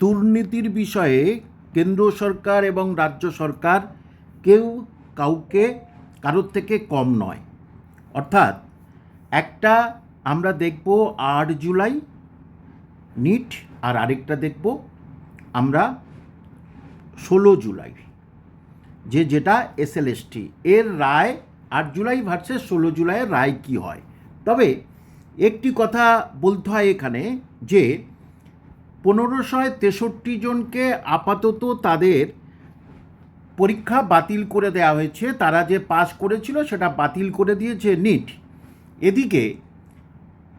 দুর্নীতির বিষয়ে কেন্দ্র সরকার এবং রাজ্য সরকার কেউ কাউকে, কারোর থেকে কম নয়। অর্থাৎ একটা আমরা দেখব আট জুলাই, নিট আর আরেকটা দেখব আমরা ষোলো জুলাই। যে যেটা এসএলএসটি এর রায় আট জুলাই ভার্সেস ষোলো জুলাইয়ের রায় কি হয়? তবে একটি কথা বলতে হয় এখানে যে পনেরোশো তেষট্টি জনকে আপাতত তাদের পরীক্ষা বাতিল করে দেওয়া হয়েছে। তারা যে পাস করেছিল সেটা বাতিল করে দিয়েছে নিট। এদিকে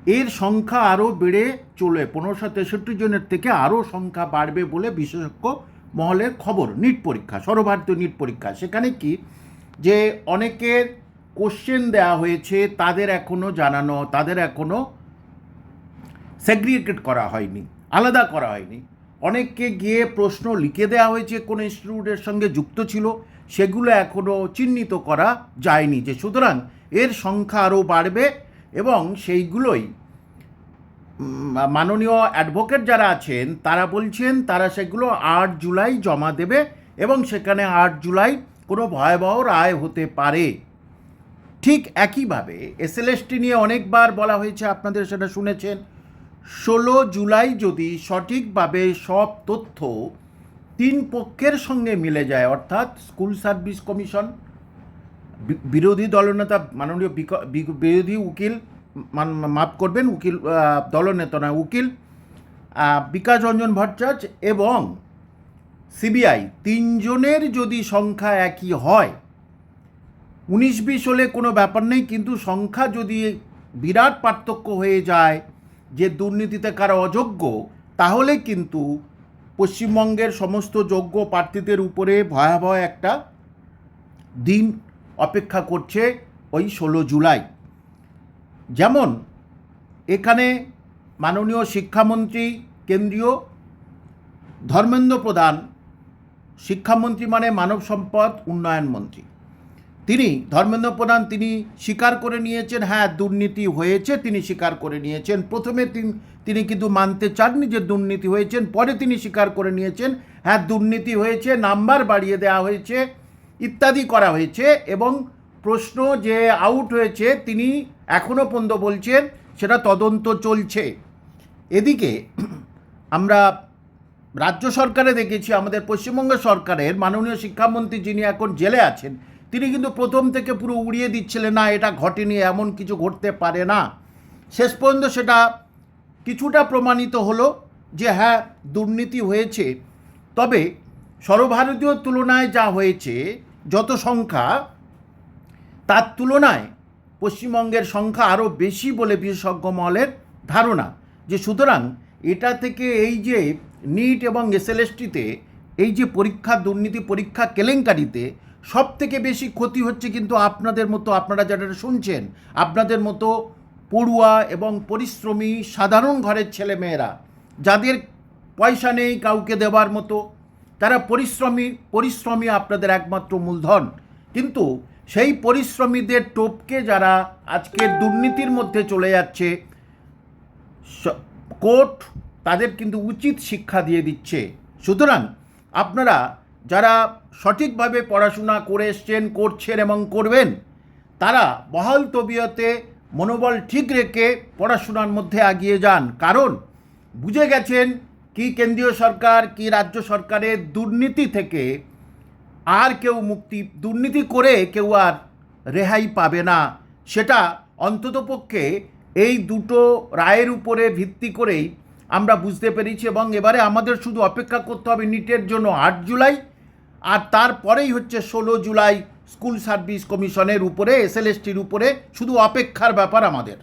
এর সংখ্যা আরও বেড়ে চলে পনেরোশো তেষট্টি জনের থেকে আরও সংখ্যা বাড়বে বলে বিশেষজ্ঞ মহলের খবর। নিট পরীক্ষা, সর্বভারতীয় নিট পরীক্ষা। সেখানে কি? যে অনেকের কোশ্চেন দেওয়া হয়েছে, তাদের এখনও জানানো, তাদের এখনও সেগ্রিগেট করা হয়নি। আলাদা করা হয়নি। অনেককে গিয়ে প্রশ্ন লিখে দেওয়া হয়েছে, কোন ইনস্টিটিউটের সঙ্গে যুক্ত ছিল, সেগুলো এখনও চিহ্নিত করা যায়নি যে সুতরাং এর সংখ্যা আরও বাড়বে এবং সেইগুলোই মাননীয় অ্যাডভোকেট যারা আছেন, তারা বলছেন তারা সেগুলো আট জুলাই জমা দেবে এবং সেখানে আট জুলাই কোনো ভয়াবহ রায় হতে পারে। ঠিক একইভাবে এসএলএসটি নিয়ে অনেকবার বলা হয়েছে, আপনাদের সেটা শুনেছেন। ষোলো জুলাই যদি সঠিকভাবে সব তথ্য তিন পক্ষের সঙ্গে মিলে যায়, অর্থাৎ স্কুল সার্ভিস কমিশন বিরোধী দলনেতা, মাননীয় বিরোধী উকিল মাফ করবেন, উকিল দলনেতা নয়, উকিল বিকাশ রঞ্জন ভট্টাচার্য এবং সিবিআই তিনজনের যদি সংখ্যা একই হয়, উনিশ বিশ হলে কোনো ব্যাপার নেই, কিন্তু সংখ্যা যদি বিরাট পার্থক্য হয়ে যায় যে দুর্নীতিতে কারা অযোগ্য, তাহলে কিন্তু পশ্চিমবঙ্গের সমস্ত যোগ্য প্রার্থীদের উপরে ভয়াবহ একটা দিন অপেক্ষা করছে ওই ষোলো জুলাই। যেমন এখানে মাননীয় শিক্ষামন্ত্রী, কেন্দ্রীয় ধর্মেন্দ্র প্রধান, শিক্ষামন্ত্রী মানে মানব সম্পদ উন্নয়ন মন্ত্রী। তিনি, ধর্মেন্দ্র প্রধান তিনি স্বীকার করে নিয়েছেন হ্যাঁ দুর্নীতি হয়েছে, তিনি স্বীকার করে নিয়েছেন। প্রথমে তিনি তিনি কিন্তু মানতে চাননি যে দুর্নীতি হয়েছেন, পরে তিনি স্বীকার করে নিয়েছেন হ্যাঁ দুর্নীতি হয়েছে, নাম্বার বাড়িয়ে দেওয়া হয়েছে, ইত্যাদি করা হয়েছে এবং প্রশ্ন যে আউট হয়েছে, তিনি এখনও পর্যন্ত বলছেন, সেটা তদন্ত চলছে। এদিকে আমরা রাজ্য সরকারে দেখেছি, আমাদের পশ্চিমবঙ্গ সরকারের মাননীয় শিক্ষামন্ত্রী যিনি এখন জেলে আছেন তিনি কিন্তু প্রথম থেকে পুরো উড়িয়ে দিচ্ছিলেন, না, এটা ঘটেনি, এমন কিছু ঘটতে পারে না। শেষ পর্যন্ত সেটা কিছুটা প্রমাণিত হলো যে হ্যাঁ দুর্নীতি হয়েছে। তবে সর্বভারতীয় তুলনায় যা হয়েছে, যত সংখ্যা, তার তুলনায় পশ্চিমবঙ্গের সংখ্যা আরও বেশি বলে বিশেষজ্ঞ মহলের ধারণা যে, সুতরাং এটা থেকে এই যে নিট এবং এসএলএসটিতে এই যে পরীক্ষা, দুর্নীতি পরীক্ষা কেলেঙ্কারিতে সব থেকে বেশি ক্ষতি হচ্ছে কিন্তু আপনাদের মতো, আপনারা যারা শুনছেন, আপনাদের মতো পড়ুয়া এবং পরিশ্রমী সাধারণ ঘরের ছেলেমেয়েরা যাদের পয়সা নেই কাউকে দেওয়ার মতো, তারা পরিশ্রমী পরিশ্রমী আপনাদের একমাত্র মূলধন। কিন্তু সেই পরিশ্রমীদের টোপকে যারা আজকে দুর্নীতির মধ্যে চলে যাচ্ছে কোর্ট তাদের কিন্তু উচিত শিক্ষা দিয়ে দিচ্ছে। সুতরাং আপনারা যারা সঠিকভাবে পড়াশোনা করে এসছেন, করছেন এবং করবেন, তারা বহাল তবিয়তে মনোবল ঠিক রেখে পড়াশোনার মধ্যে এগিয়ে যান। কারণ বুঝে গেছেন কি কেন্দ্রীয় সরকার, কি রাজ্য সরকারের দুর্নীতি থেকে আর কেউ মুক্তি, দুর্নীতি করে কেউ আর রেহাই পাবে না। সেটা অন্ততপক্ষে এই দুটো রায়ের উপরে ভিত্তি করেই আমরা বুঝতে পেরেছি এবং এবারে আমাদের শুধু অপেক্ষা করতে হবে নিটের জন্য আট জুলাই। আর তারপরেই হচ্ছে ষোলো জুলাই স্কুল সার্ভিস কমিশনের উপরে, এসএলএসটির উপরে শুধু অপেক্ষার ব্যাপার আমাদের।